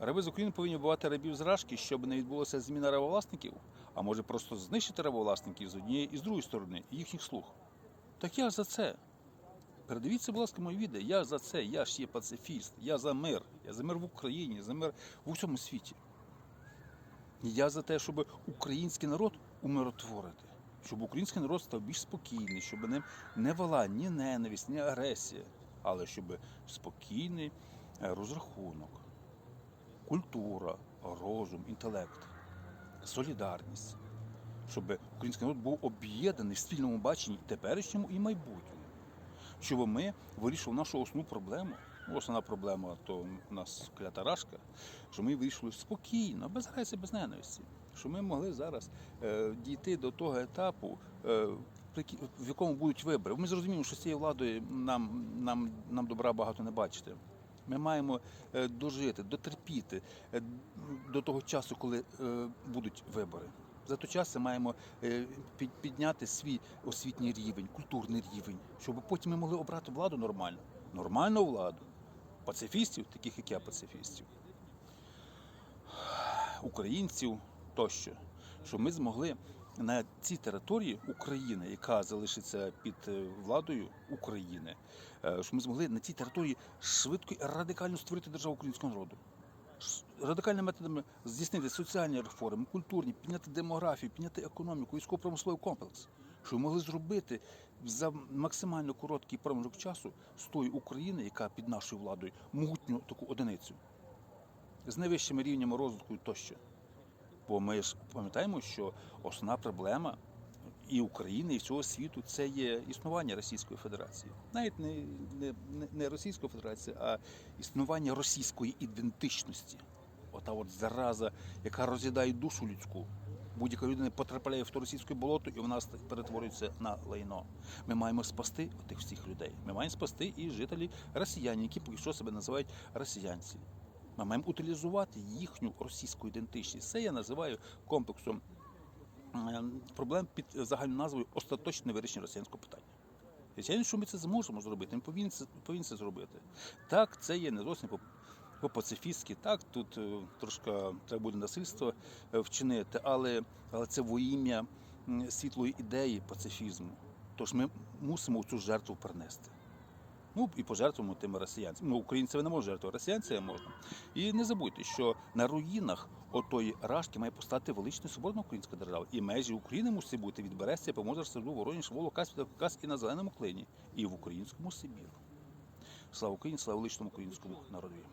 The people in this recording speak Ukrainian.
Раби з України повинні вбивати рабів з рашки, щоб не відбулося зміна рабовласників, а може просто знищити рабовласників з однієї і з другої сторони, їхніх слуг. Так я за це. Передивіться, будь ласка, мої відео. Я за це, я ж є пацифіст, я за мир, я за мир в Україні, за мир в усьому світі. Я за те, щоб український народ умиротворити, щоб український народ став більш спокійний, щоб не, не вела ні ненависть, ні агресія, але щоб спокійний е, розрахунок, культура, розум, інтелект, солідарність, щоб український народ був об'єднаний в спільному баченні і теперішньому, і майбутньому. Щоб ми вирішили нашу основну проблему. Ну, Основна проблема то у нас клята рашка, що ми вийшли спокійно, без агресії, без ненависті. Що ми могли зараз е, дійти до того етапу, е, в якому будуть вибори. Ми зрозуміємо, що з цією владою нам, нам, нам добра багато не бачити. Ми маємо е, дожити, дотерпіти е, до того часу, коли е, будуть вибори. За той час ми маємо підняти свій освітній рівень, культурний рівень, щоб потім ми могли обрати владу нормально. Нормальну владу. Пацифістів, таких як я, пацифістів, українців тощо, щоб ми змогли на цій території України, яка залишиться під е, владою України, е, щоб ми змогли на цій території швидко і радикально створити державу українського народу. Радикальними методами здійснити соціальні реформи, культурні, підняти демографію, підняти економіку, військово-промисловий комплекс, щоб ми могли зробити за максимально короткий проміжок часу з тої України, яка під нашою владою могутню таку одиницю, з найвищими рівнями розвитку тощо. Бо ми ж пам'ятаємо, що основна проблема і України, і всього світу це є існування Російської Федерації. Навіть не, не, не- Російської Федерації, а існування російської ідентичності. Ота от зараза, яка роз'їдає душу людську. Будь-яка людина потрапляє в то російське болото, і вона перетворюється на лайно. Ми маємо спасти тих всіх людей. Ми маємо спасти і жителів росіян, які поки що себе називають росіянці. Ми маємо утилізувати їхню російську ідентичність. Це я називаю комплексом е, проблем під загальною назвою остаточне вирішення росіянського питання. Звичайно, що ми це зможемо зробити, ми повинні це, повинні це зробити. Так, це є не зовсім по- по-пацифістськи, так, тут е, трошки треба буде насильство е, вчинити, але, але це во ім'я світлої ідеї пацифізму. Тож ми мусимо цю жертву принести. Ну і пожертвуємо тими росіянцями. Ну, українцями не можуть жертвувати, росіянцями можна. І не забудьте, що на руїнах отої рашки має постати велична соборна українська держава. І межі України мусить бути від Берестя, Поможер, Серду, Вороніж, Волу, Каспіда, і на Зеленому клині. І в українському Сибіру. Слава Україні, слава величному українському народові.